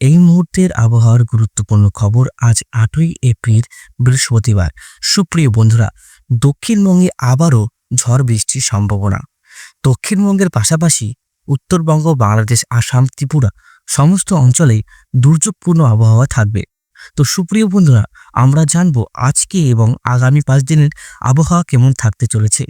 এই মুহূর্তের আবহাওয়ার গুরুত্বপূর্ণ খবর আজ আটই এপ্রিল, বৃহস্পতিবার। সুপ্রিয় বন্ধুরা, দক্ষিণবঙ্গে আবারও ঝড় বৃষ্টির সম্ভাবনা। দক্ষিণবঙ্গের পাশাপাশি উত্তরবঙ্গ, বাংলাদেশ, আসাম, ত্রিপুরা সমস্ত অঞ্চলেই দুর্যোগপূর্ণ আবহাওয়া থাকবে। তো সুপ্রিয় বন্ধুরা, আমরা জানব আজকে এবং আগামী পাঁচ দিনের আবহাওয়া কেমন থাকতে চলেছে।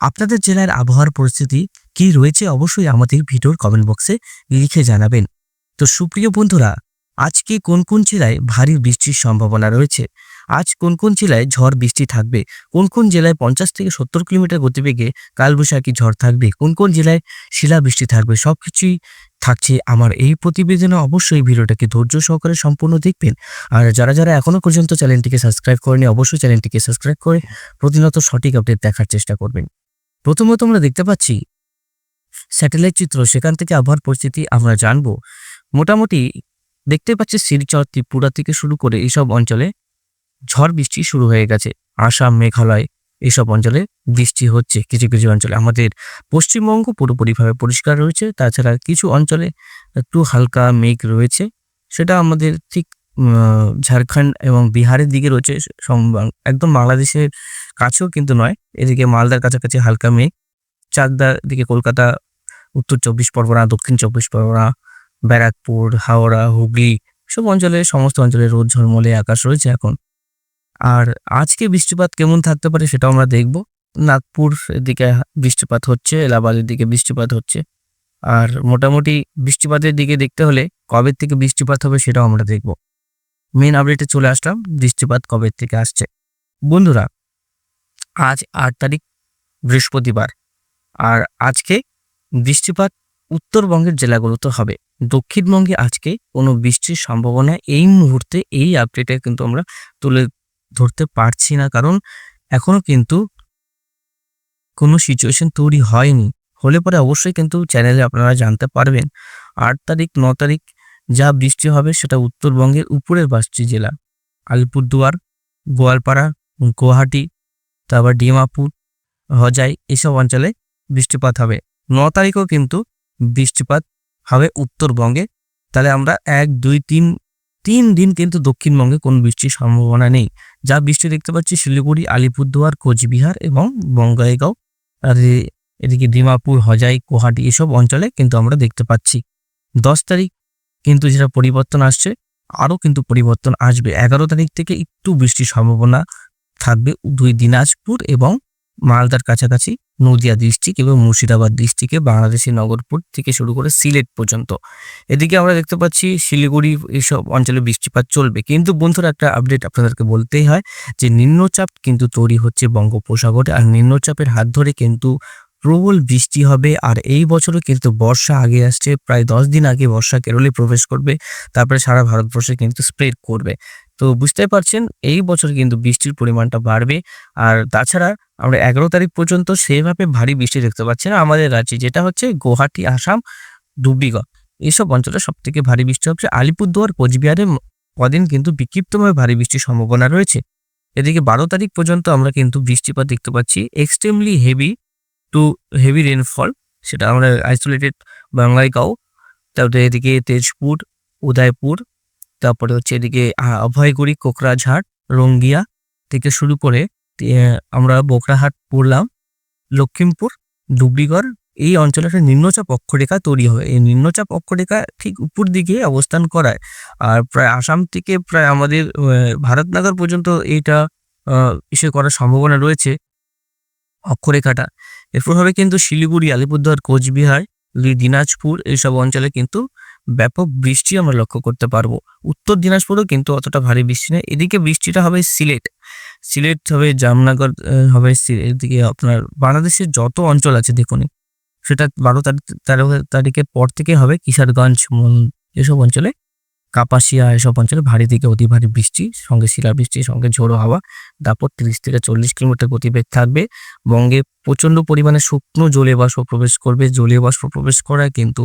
আপনাদের জেলার আবহাওয়ার পরিস্থিতি কি রয়েছে অবশ্যই আমাদের ভিডিওর কমেন্ট বক্সে লিখে জানাবেন। তো সুপ্রিয় বন্ধুরা, আজকে কোন কোন জেলায় ভারী বৃষ্টির সম্ভাবনা রয়েছে? আজ কোন কোন জেলায় ঝড় বৃষ্টি থাকবে? কোন কোন জেলায় পঞ্চাশ থেকে সত্তর কিলোমিটার গতিবেগে কালবৈশাখী ঝড় থাকবে? কোন কোন জেলায় শিলাবৃষ্টি থাকবে? সব কিছুই থাকছে আমার এই প্রতিবেদনে। অবশ্যই ভিডিওটাকে ধৈর্য সহকারে সম্পূর্ণ দেখবেন। আর যারা যারা এখনও পর্যন্ত চ্যানেলটিকে সাবস্ক্রাইব করেনি, অবশ্যই চ্যানেলটিকে সাবস্ক্রাইব করে প্রতিনিয়ত সঠিক আপডেট দেখার চেষ্টা করবেন। প্রথমত আমরা দেখতে পাচ্ছি, স্যাটেলাইট চিত্র। সেখান থেকে আবহাওয়ার পরিস্থিতি আমরা জানব। মোটামুটি দেখতে পাচ্ছি শিলচর ত্রিপুরা থেকে শুরু করে এইসব অঞ্চলে ঝড় বৃষ্টি শুরু হয়ে গেছে। আসাম, মেঘালয় এইসব অঞ্চলে বৃষ্টি হচ্ছে কিছু কিছু অঞ্চলে। আমাদের পশ্চিমবঙ্গ পুরোপুরিভাবে পরিষ্কার রয়েছে। তাছাড়া কিছু অঞ্চলে একটু হালকা মেঘ রয়েছে। সেটা আমাদের ঠিক ঝাড়খণ্ড এবং বিহারের দিকে রয়েছে। একদম বাংলাদেশের কাছেও কিন্তু নয়। এদিকে মালদার কাছাকাছি হালকা মেঘ। চাকদার দিকে কলকাতা, উত্তর চব্বিশ পরগনা, দক্ষিণ চব্বিশ পরগনা ব্যারাকপুর, হাওড়া, হুগলি সব অঞ্চলে সমস্ত অঞ্চলে রোদ ঝলমলে আকাশ রয়েছে এখন। আর আজকে বৃষ্টিপাত কেমন থাকতে পারে সেটাও আমরা দেখব। নাগপুর দিকে বৃষ্টিপাত হচ্ছে, এলাহাবাদের দিকে বৃষ্টিপাত হচ্ছে। আর মোটামুটি বৃষ্টিপাতের দিকে দেখতে হলে কবে থেকে বৃষ্টিপাত হবে সেটাও আমরা দেখব। মেন আপডেটে চলে আসলাম, বৃষ্টিপাত কবে থেকে আসছে। বন্ধুরা, আজ আট তারিখ, বৃহস্পতিবার। আর আজকে বৃষ্টিপাত উত্তরবঙ্গের জেলাগুলোতে হবে। দক্ষিণবঙ্গে আজকে কোনো বৃষ্টির সম্ভাবনা এই মুহূর্তে এই আপডেটে কিন্তু আমরা তুলে ধরতে পারছি না। কারণ এখনও কিন্তু কোনো সিচুয়েশন তৈরি হয়নি। হলে পরে অবশ্যই কিন্তু চ্যানেলে আপনারা জানতে পারবেন। আট তারিখ, ন তারিখ যা বৃষ্টি হবে সেটা উত্তরবঙ্গের উপরের পাঁচটি জেলা। আলিপুরদুয়ার, গোয়ালপাড়া, গুয়াহাটি, তারপর ডিমাপুর, হজাই এসব অঞ্চলে বৃষ্টিপাত হবে। ন তারিখেও কিন্তু বৃষ্টিপাত হবে উত্তরবঙ্গে। তাহলে আমরা এক, দুই, তিন তিন দিন কিন্তু দক্ষিণবঙ্গে কোনো বৃষ্টির সম্ভাবনা নেই। যা বৃষ্টি দেখতে পাচ্ছি শিলিগুড়ি, আলিপুরদুয়ার, কোচবিহার এবং বঙ্গাইগাঁও। আর এদিকে ডিমাপুর, হজাই, গুয়াহাটি এসব অঞ্চলে কিন্তু আমরা দেখতে পাচ্ছি। দশ তারিখ কিন্তু যেটা পরিবর্তন আসছে, আরও কিন্তু পরিবর্তন আসবে। এগারো তারিখ থেকে একটু বৃষ্টির সম্ভাবনা থাকবে দুই দিনাজপুর এবং মালদার কাছাকাছি নদিয়া ডিস্ট্রিক্ট এবং মুর্শিদাবাদ ডিস্ট্রিক্টে বাংলাদেশের নগরপুর থেকে শুরু করে সিলেট পর্যন্ত। এদিকে আমরা দেখতে পাচ্ছি শিলিগুড়ি এইসব অঞ্চলে বৃষ্টিপাত চলবে। কিন্তু বন্ধুরা, একটা আপডেট আপনাদেরকে বলতেই হয় যে নিম্নচাপ কিন্তু তৈরি হচ্ছে বঙ্গোপসাগরে আর নিম্নচাপের হাত ধরে কিন্তু প্রবল বৃষ্টি হবে আর এই বছরও কিন্তু বর্ষা আগে আসছে। প্রায় দশ দিন আগে বর্ষা কেরলে প্রবেশ করবে, তারপরে সারা ভারতবর্ষে কিন্তু স্প্রেড করবে। তো বুঝতে পারছেন, এই বছর কিন্তু বৃষ্টির পরিমাণটা বাড়বে। আর তাছাড়া আমরা এগারো তারিখ পর্যন্ত সেভাবে ভারী বৃষ্টি দেখতে পাচ্ছি না আমাদের রাজ্যে, যেটা হচ্ছে গুয়াহাটি, আসাম ধুবড়িগড় এইসব অঞ্চলে সব থেকে ভারী বৃষ্টি হচ্ছে আলিপুরদুয়ার, কোচবিহারে। কদিন কিন্তু বিক্ষিপ্তভাবে ভারী বৃষ্টির সম্ভাবনা রয়েছে। এদিকে বারো তারিখ পর্যন্ত আমরা কিন্তু বৃষ্টিপাত দেখতে পাচ্ছি extremely heavy to heavy rainfall সেটা আমরা আইসোলেটেড বাংলাইগাঁও তারপরে এদিকে তেজপুর, উদয়পুর তারপরে হচ্ছে এদিকে অভয়গুড়ি, কোকরাঝাড়, রঙ্গিয়া থেকে শুরু করে আমরা বোকরাহাট পড়লাম লক্ষ্মীমপুর ধুবড়িগড় এই অঞ্চলে একটা নিম্নচাপ অক্ষরেখা তৈরি হয়। এই নিম্নচাপ অক্ষরেখা ঠিক উপর দিকে অবস্থান করায়। আর প্রায় আসাম থেকে প্রায় আমাদের ভারতনগর পর্যন্ত এইটা ইসে করার সম্ভাবনা রয়েছে অক্ষরেখাটা। এরপর হবে কিন্তু শিলিগুড়ি, আলিপুরদুয়ার, কোচবিহার, দিনাজপুর, এইসব অঞ্চলে কিন্তু ব্যাপক বৃষ্টি আমরা লক্ষ্য করতে পারব। উত্তর দিনাজপুরেও কিন্তু অতটা ভারী বৃষ্টি নেই। এদিকে বৃষ্টিটা হবে সিলেট। সিলেট হবে জামনগর হবে এদিকে আপনার বাংলাদেশের যত অঞ্চল আছে দেখুন, সেটা বারো তারিখ, তেরো তারিখের পর থেকে হবে কিশোরগঞ্জ এসব অঞ্চলে কাপাসিয়া এসব অঞ্চলে ভারী থেকে অতি ভারী বৃষ্টি, সঙ্গে শিলাবৃষ্টি সঙ্গে ঝোড়ো হাওয়া, তারপর তিরিশ থেকে চল্লিশ কিলোমিটার গতিবেগ থাকবে। বঙ্গে প্রচণ্ড পরিমাণে শুকনো জলীয় বাষ্প প্রবেশ করবে। জলীয় বাষ্প প্রবেশ করায় কিন্তু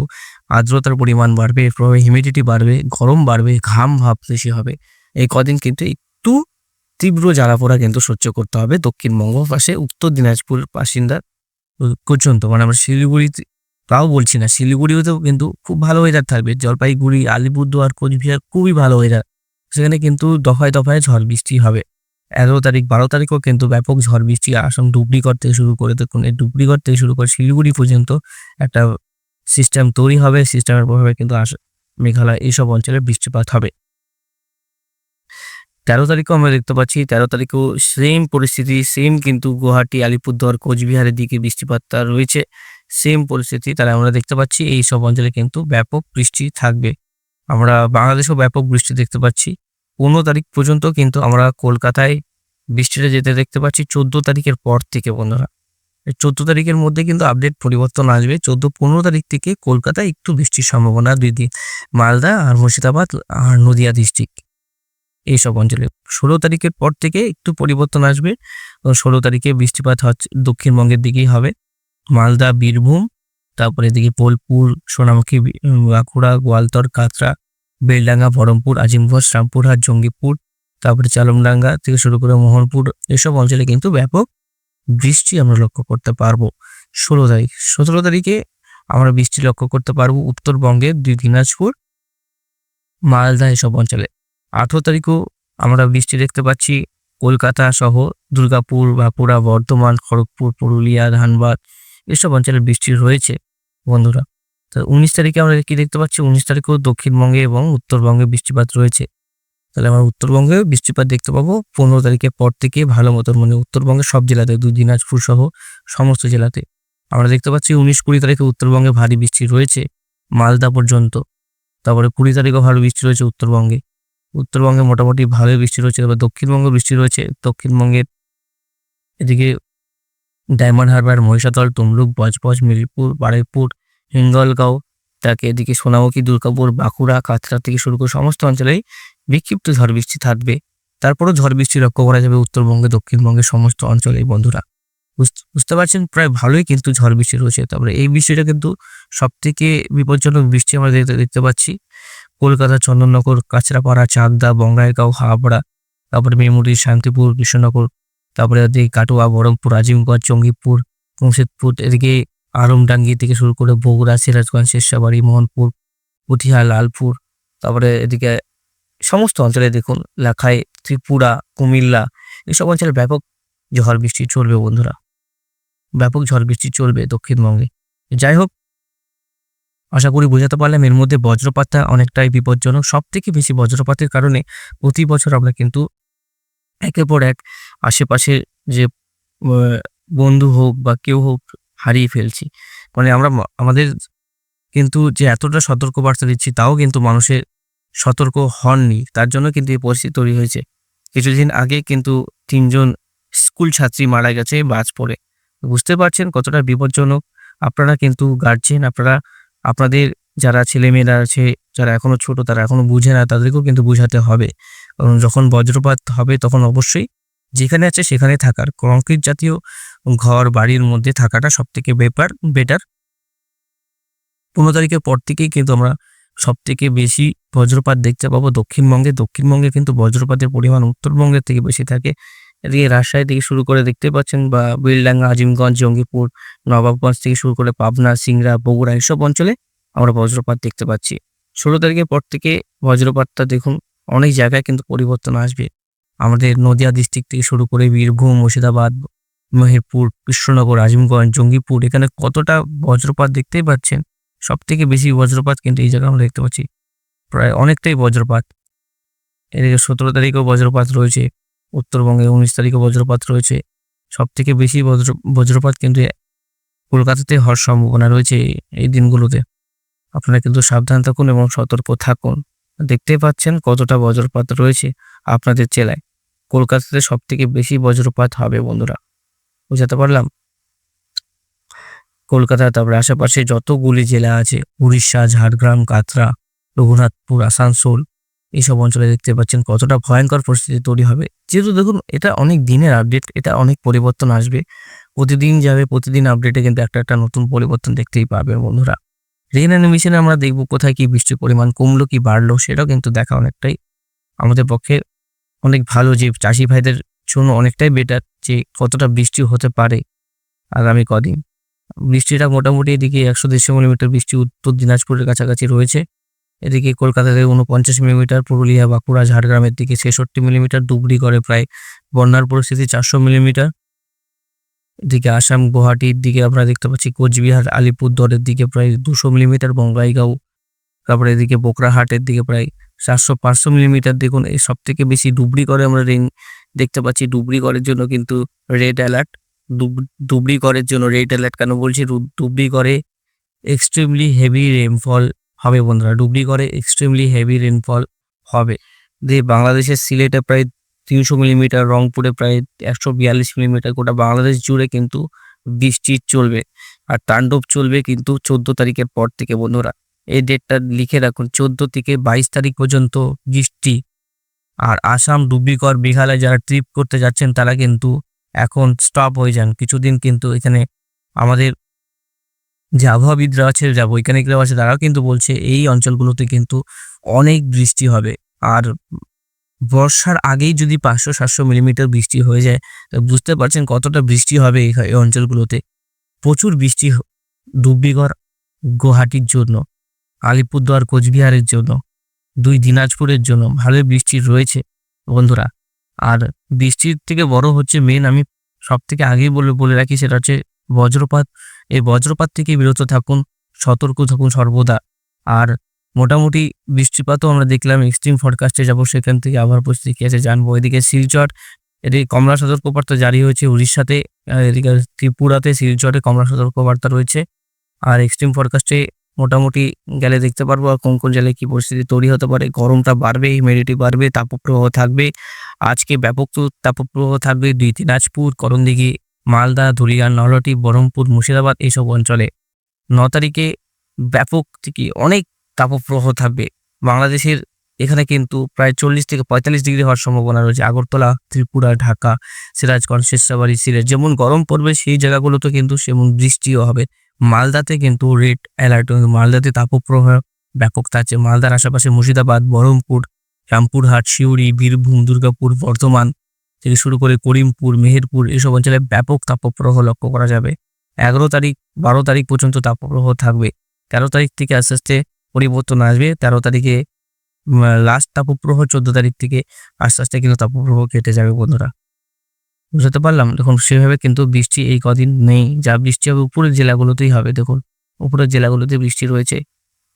আর্দ্রতার পরিমাণ বাড়বে, এর প্রভাবে হিউমিডিটি বাড়বে, গরম বাড়বে, ঘাম ভাব বেশি হবে। এই কদিন কিন্তু একটু তীব্র জ্বালাপোড়া কিন্তু সহ্য করতে হবে। দক্ষিণবঙ্গ পাশে, উত্তর দিনাজপুর বাসিন্দা পর্যন্ত মানে আমরা শিলিগুড়ি তাও বলছি না। শিলিগুড়িতেও কিন্তু খুব ভালো ওয়েদার থাকবে। জলপাইগুড়ি, আলিপুরদুয়ার, কোচবিহার খুবই ভালো ওয়েদার সেখানে কিন্তু দফায় দফায় ঝড় বৃষ্টি হবে। এগারো তারিখ, বারো তারিখও কিন্তু ব্যাপক ঝড় বৃষ্টি আসাম ডুবরিগড় থেকে শুরু করে দেখুন। এই ডুবরিগড় থেকে শুরু করে শিলিগুড়ি পর্যন্ত একটা সিস্টেম তৈরি হবে। সিস্টেমের প্রভাবে কিন্তু মেঘালয় এইসব অঞ্চলে বৃষ্টিপাত হবে। তেরো তারিখও আমরা দেখতে পাচ্ছি। তেরো তারিখেও সেম পরিস্থিতি সেম কিন্তু গুয়াহাটি, আলিপুরদুয়ার, কোচবিহারের দিকে বৃষ্টিপাতটা রয়েছে। সেম পরিস্থিতি, তাহলে আমরা দেখতে পাচ্ছি এই সব অঞ্চলে কিন্তু ব্যাপক বৃষ্টি থাকবে। আমরা বাংলাদেশেও ব্যাপক বৃষ্টি দেখতে পাচ্ছি। পনেরো তারিখ পর্যন্ত কিন্তু আমরা কলকাতায় বৃষ্টিটা যেতে দেখতে পাচ্ছি, চোদ্দ তারিখের পর থেকে বন্ধুরা। এই চোদ্দ তারিখের মধ্যে কিন্তু আপডেট পরিবর্তন আসবে। চোদ্দ, পনেরো তারিখ থেকে কলকাতায় একটু বৃষ্টির সম্ভাবনা দুই দিন মালদা আর মুর্শিদাবাদ আর নদিয়া ডিস্ট্রিক্ট এইসব অঞ্চলে। ষোলো তারিখের পর থেকে একটু পরিবর্তন আসবে। ষোলো তারিখে বৃষ্টিপাত হচ্ছে দক্ষিণবঙ্গের দিকেই হবে। মালদা, বীরভূম, তারপরে এদিকে বোলপুর, সোনামুখী বাঁকুড়া, গোয়ালতর কাতরা বেলডাঙ্গা, বহরমপুর, আজিমগঞ্জ, রামপুরহাট, জঙ্গিপুর, তারপরে চালমডাঙ্গা থেকে শুরু করে মোহনপুর, এসব অঞ্চলে কিন্তু ব্যাপক বৃষ্টি আমরা লক্ষ্য করতে পারব। ষোলো তারিখ, সতেরো তারিখে আমরা বৃষ্টি লক্ষ্য করতে পারব উত্তরবঙ্গের দুই দিনাজপুর, মালদা এসব অঞ্চলে। আঠেরো তারিখও আমরা বৃষ্টি দেখতে পাচ্ছি, কলকাতা সহ দুর্গাপুর, বাঁকুড়া, বর্ধমান, খড়গপুর, পুরুলিয়া, ধানবাদ এসব অঞ্চলে বৃষ্টি রয়েছে, বন্ধুরা। তো উনিশ তারিখে আমরা কি দেখতে পাচ্ছি? উনিশ তারিখেও দক্ষিণবঙ্গে এবং উত্তরবঙ্গে বৃষ্টিপাত রয়েছে। তাহলে আমরা উত্তরবঙ্গে বৃষ্টিপাত দেখতে পাবো। পনেরো তারিখের পর থেকে ভালো মতন মানে উত্তরবঙ্গের সব জেলাতে দুই দিনাজপুর সহ সমস্ত জেলাতে। আমরা দেখতে পাচ্ছি উনিশ কুড়ি তারিখে উত্তরবঙ্গে ভারী বৃষ্টি রয়েছে, মালদা পর্যন্ত। তারপরে কুড়ি তারিখেও ভালো বৃষ্টি রয়েছে উত্তরবঙ্গে। উত্তরবঙ্গে মোটামুটি ভালোই বৃষ্টি রয়েছে তারপর দক্ষিণবঙ্গে বৃষ্টি রয়েছে। দক্ষিণবঙ্গের এদিকে ডায়মন্ড হারবার মহিষাদল তমলুক, বজবজ, মিরপুর, বারুইপুর, হিঙ্গলগাঁও, তাকে এদিকে সোনামুখী, দুর্গাপুর, বাঁকুড়া কাছড়া থেকে শুরু করে সমস্ত অঞ্চলেই বিক্ষিপ্ত ঝড় বৃষ্টি থাকবে। তারপরও ঝড় বৃষ্টি লক্ষ্য করা যাবে উত্তরবঙ্গে, দক্ষিণবঙ্গের সমস্ত অঞ্চলেই, বন্ধুরা। বুঝ- বুঝতে পারছেন? প্রায় ভালোই কিন্তু ঝড় বৃষ্টি রয়েছে। তারপরে এই বৃষ্টিটা কিন্তু সব থেকে বিপজ্জনক বৃষ্টি আমরা দেখতে দেখতে পাচ্ছি। কলকাতা, চন্দননগর, কাঁচরাপাড়া, চাকদা, বঙ্গাইগাঁও হাবড়া তারপরে মেমুরি, শান্তিপুর, কৃষ্ণনগর তারপরে এদিকে কাটোয়া, বহরমপুর আজিমগঞ্জ জঙ্গিপুর মুর্শিদপুর এদিকে আরমডাঙ্গি থেকে শুরু করে বগুড়া, সিরাজগঞ্জ, শেরশাবাড়ি, মোহনপুর, পুঠিয়া, লালপুর, তারপরে এদিকে সমস্ত অঞ্চলে দেখুন লাখাই, ত্রিপুরা, কুমিল্লা, এসব অঞ্চলে ব্যাপক ঝড় বৃষ্টি চলবে বন্ধুরা। ব্যাপক ঝড় বৃষ্টি চলবে দক্ষিণবঙ্গে। যাই হোক, আশা করি বোঝাতে পারলাম এর মধ্যে বজ্রপাতটা অনেকটাই বিপজ্জনক। সব থেকে বেশি বজ্রপাতের কারণে প্রতি বছর আমরা কিন্তু একের পর এক আশেপাশে যে বন্ধু হোক বা কেউ হোক হারিয়ে ফেলছি। মানে আমরা আমাদের কিন্তু যে এতটা সতর্ক বার্তা দিচ্ছি তাও কিন্তু মানুষের সতর্ক হননি। তার জন্য কিন্তু এই পরিস্থিতি তৈরি হয়েছে। কিছুদিন আগে কিন্তু তিনজন স্কুল ছাত্রী মারা গেছে বাজ পড়ে। বুঝতে পারছেন কতটা বিপজ্জনক। আপনারা কিন্তু গার্জেন আপনারা, আপনাদের যারা ছেলেমেয়েরা আছে, যারা এখনও ছোট, তারা এখনও বুঝে না, তাদেরকেও কিন্তু বুঝাতে হবে। কারণ যখন বজ্রপাত হবে তখন অবশ্যই যেখানে আছে সেখানে থাকার। কংক্রিট জাতীয় ঘর বাড়ির মধ্যে থাকাটা সব থেকে বেপার, বেটার। পনেরো তারিখের পর থেকেই কিন্তু আমরা সব থেকে বেশি বজ্রপাত দেখতে পাবো। দক্ষিণবঙ্গে দক্ষিণবঙ্গে কিন্তু বজ্রপাতের পরিমাণ উত্তরবঙ্গের থেকে বেশি থাকে। এদিকে রাজশাহী থেকে শুরু করে দেখতে পাচ্ছেন বা বেলডাঙ্গা আজিমগঞ্জ, জঙ্গিপুর, নবাবগঞ্জ থেকে শুরু করে পাবনা, সিংড়া, বগুড়া এসব অঞ্চলে আমরা বজ্রপাত দেখতে পাচ্ছি। ষোলো তারিখের পর থেকে বজ্রপাতটা দেখুন অনেক জায়গায় কিন্তু পরিবর্তন আসবে। আমাদের নদিয়া ডিস্ট্রিক্ট থেকে শুরু করে বীরভূম, মুর্শিদাবাদ, মেহেরপুর, কৃষ্ণনগর, আজিমগঞ্জ, জঙ্গিপুর, এখানে কতটা বজ্রপাত দেখতেই পাচ্ছেন? সব থেকে বেশি বজ্রপাত কিন্তু এই জায়গায় আমরা দেখতে পাচ্ছি। প্রায় অনেকটাই বজ্রপাত। এদিকে সতেরো তারিখেও বজ্রপাত রয়েছে, উত্তরবঙ্গে উনিশ তারিখে বজ্রপাত রয়েছে। সব থেকে বেশি বজ্র, বজ্রপাত কিন্তু কলকাতাতে হওয়ার সম্ভাবনা রয়েছে এই দিনগুলোতে। আপনারা কিন্তু সাবধান থাকুন এবং সতর্ক থাকুন। দেখতেই পাচ্ছেন কতটা বজ্রপাত রয়েছে আপনাদের জেলায়। কলকাতাতে সব থেকে বেশি বজ্রপাত হবে বন্ধুরা, বুঝাতে পারলাম? কলকাতা, তারপরে আশেপাশে যতগুলি জেলা আছে, উড়িষ্যা, ঝাড়গ্রাম কাতরা রঘুনাথপুর, আসানসোল এইসব অঞ্চলে দেখতে পাচ্ছেন কতটা ভয়ঙ্কর পরিস্থিতি তৈরি হবে। যেহেতু দেখুন, এটা অনেক দিনের আপডেট এটা অনেক পরিবর্তন আসবে। প্রতিদিন যাবে, প্রতিদিন আপডেটে কিন্তু একটা একটা নতুন পরিবর্তন দেখতেই পাবে বন্ধুরা। রেন অ্যানিমেশনে আমরা দেখব কোথায় কি বৃষ্টির পরিমাণ কমলো, কি বাড়লো, সেটাও কিন্তু দেখা অনেকটাই আমাদের পক্ষে অনেক ভালো যে চাষি ভাইদের জন্য অনেকটাই বেটার যে কতটা বৃষ্টি হতে পারে আগামী কদিন। বৃষ্টিটা মোটামুটি এদিকে একশো দেড়শো মিলিমিটার বৃষ্টি উত্তর দিনাজপুরের কাছাকাছি রয়েছে। এদিকে কলকাতাতে উনপঞ্চাশ মিলিমিটার, পুরুলিয়া বাঁকুড়া, ঝাড়গ্রামের দিকে ছেষট্টি মিলিমিটার করে প্রায় বন্যার পরিস্থিতি চারশো মিলিমিটার। এদিকে আসাম, গুয়াহাটির দিকে আমরা দেখতে পাচ্ছি, কোচবিহার, আলিপুরদুয়ারের দিকে প্রায় দুশো মিলিমিটার, বঙ্গাইগাঁও, তারপরে এদিকে বোকরাহাটের দিকে প্রায় চারশো পাঁচশো মিলিমিটার। দেখুন, এই সব থেকে বেশি করে আমরা রেন দেখতে পাচ্ছি ডুবরি করের জন্য কিন্তু রেড অ্যালার্ট। ডুবরি করের জন্য রেড অ্যালার্ট কেন বলছি? রু- ডুবরি করে এক্সট্রিমলি হেভি রেনফল হবে বন্ধুরা করে এক্সট্রিমলি হেভি রেনফল হবে। দিয়ে বাংলাদেশের সিলেটে প্রায় তিনশো মিলিমিটার, রংপুরে প্রায় একশো বিয়াল্লিশ মিলিমিটার, গোটা বাংলাদেশ জুড়ে কিন্তু বৃষ্টি চলবে। আর তাণ্ডব চলবে কিন্তু চোদ্দ তারিখের পর থেকে বন্ধুরা। এই ডেটটা লিখে রাখুন, চোদ্দ থেকে বাইশ তারিখ পর্যন্ত বৃষ্টি। আর আসাম ডুবরিগড় মেঘালয় যারা ট্রিপ করতে যাচ্ছেন, তারা কিন্তু এখন স্টপ হয়ে যান। কিছুদিন কিন্তু এখানে আমাদের যে আবহাওয়াবিদরা আছে, যা বৈজ্ঞানিকরা আছে, তারাও কিন্তু বলছে এই অঞ্চলগুলোতে কিন্তু অনেক বৃষ্টি হবে। আর বর্ষার আগেই যদি পাঁচশো, সাতশো মিলিমিটার বৃষ্টি হয়ে যায়, তো বুঝতে পারছেন কতটা বৃষ্টি হবে এই অঞ্চলগুলোতে। প্রচুর বৃষ্টি ডুবরিগড় গুয়াহাটির জন্য, আলিপুরদুয়ার, কোচবিহারের জন্য, দুই দিনাজপুরের জন্য ভালোই বৃষ্টি রয়েছে, বন্ধুরা। আর বৃষ্টির থেকে বড় হচ্ছে মেন আমি সব থেকে আগেই বলে বলে রাখি সেটা হচ্ছে বজ্রপাত। এই বজ্রপাত থেকে বিরত থাকুন, সতর্ক থাকুন সর্বদা। আর মোটামুটি বৃষ্টিপাতও আমরা দেখলাম এক্সট্রিম ফরকাস্টে যাব সেখান থেকে, আবার পরিস্থিতি কি আছে জানব। এদিকে শিলচর, এদিকে কমলা সতর্কবার্তা জারি হয়েছে উড়িষ্যাতে এদিকে ত্রিপুরাতে শিলচরে কমলা সতর্কবার্তা রয়েছে। আর এক্সট্রিম ফরকাস্টে মোটামুটি গেলে দেখতে পারব, আর কোন কোন জেলায় কী পরিস্থিতি তৈরি হতে পারে। গরমটা বাড়বে হিউমিডিটি বাড়বে, তাপপ্রবাহ থাকবে। আজকে ব্যাপক তাপপ্রবাহ থাকবে, দুই দিনাজপুর, করণদিঘি, মালদা ধুলিয়ান নলটি বহরমপুর মুর্শিদাবাদ এইসব অঞ্চলে। ন তারিখে ব্যাপক থেকে অনেক তাপপ্রবাহ থাকবে। বাংলাদেশের এখানে কিন্তু প্রায় চল্লিশ থেকে পঁয়তাল্লিশ ডিগ্রি হওয়ার সম্ভাবনা রয়েছে। আগরতলা, ত্রিপুরা, ঢাকা, সিরাজগঞ্জ শেষাবাড়ি সিলেট। যেমন গরম পড়বে, সেই জায়গাগুলোতে কিন্তু সেমন বৃষ্টিও হবে। মালদাতে কিন্তু রেড অ্যালার্ট মালদাতে তাপপ্রবাহ ব্যাপক থাকছে। মালদার আশেপাশে মুর্শিদাবাদ, বহরমপুর, রামপুরহাট, সিউড়ি, বীরভূম, দুর্গাপুর, বর্ধমান থেকে শুরু করে করিমপুর, মেহেরপুর এসব অঞ্চলে ব্যাপক তাপপ্রবাহ লক্ষ্য করা যাবে। এগারো তারিখ, বারো তারিখ পর্যন্ত তাপপ্রবাহ থাকবে। তেরো তারিখ থেকে আস্তে আস্তে পরিবর্তন আসবে। তেরো তারিখে লাস্ট তাপপ্রবাহ, চোদ্দ তারিখ থেকে আস্তে আস্তে কিন্তু তাপপ্রবাহ কেটে যাবে বন্ধুরা। বুঝতে পারলাম? দেখুন, সেভাবে কিন্তু বৃষ্টি এই কদিন নেই। যা বৃষ্টি হবে উপরের জেলাগুলোতেই হবে, দেখুন। উপরের জেলাগুলোতে বৃষ্টি রয়েছে।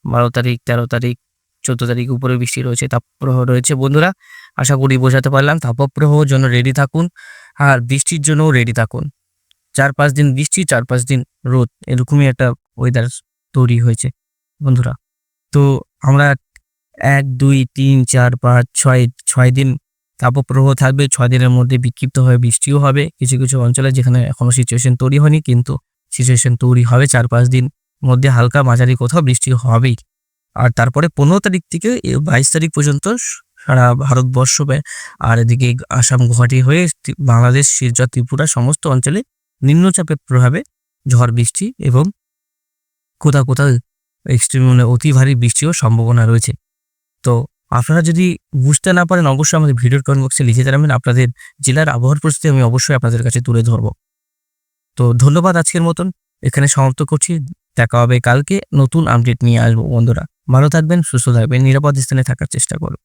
বারো তারিখ, তেরো তারিখ, চোদ্দ তারিখ উপরে বৃষ্টি রয়েছে, তাপপ্রবাহ রয়েছে। বন্ধুরা, আশা করি বোঝাতে পারলাম। তাপপ্রবাহর জন্য রেডি থাকুন আর বৃষ্টির জন্যও রেডি থাকুন। চার পাঁচ দিন বৃষ্টি, চার পাঁচ দিন রোদ, এরকমই একটা ওয়েদার তৈরি হয়েছে। বন্ধুরা। তো আমরা এক, দুই, তিন, চার, পাঁচ, ছয় ছয় দিন তাপপ্রবাহ থাকবে। ছয় দিনের মধ্যে বিক্ষিপ্ত হয়ে বৃষ্টিও হবে। কিছু কিছু অঞ্চলে যেখানে এখনও সিচুয়েশন তৈরি হয়নি, কিন্তু সিচুয়েশন তৈরি হবে চার, পাঁচ দিন মধ্যে। হালকা মাঝারি কোথাও বৃষ্টি হবেই। আর তারপরে পনেরো তারিখ থেকে বাইশ তারিখ পর্যন্ত সারা ভারতবর্ষ আর এদিকে আসাম, গুয়াহাটি হয়ে বাংলাদেশ, শিলচর, ত্রিপুরা সমস্ত অঞ্চলে নিম্নচাপের প্রভাবে ঝড়, বৃষ্টি এবং কোথাও কোথাও এক্সট্রিম মানে অতি ভারী বৃষ্টিও সম্ভাবনা রয়েছে। তো আপনারা যদি বুঝতে না পারেন, অবশ্যই আমাদের ভিডিওর কমেন্ট বক্সে লিখে জানাবেন। আপনাদের জেলার আবহাওয়ার পরিস্থিতি আমি অবশ্যই আপনাদের কাছে তুলে ধরব। তো ধন্যবাদ আজকের মতন। এখানে সমাপ্ত করছি। দেখা হবে কালকে নতুন আপডেট নিয়ে আসব বন্ধুরা। ভালো থাকবেন, সুস্থ থাকবেন, নিরাপদ স্থানে থাকার চেষ্টা করুন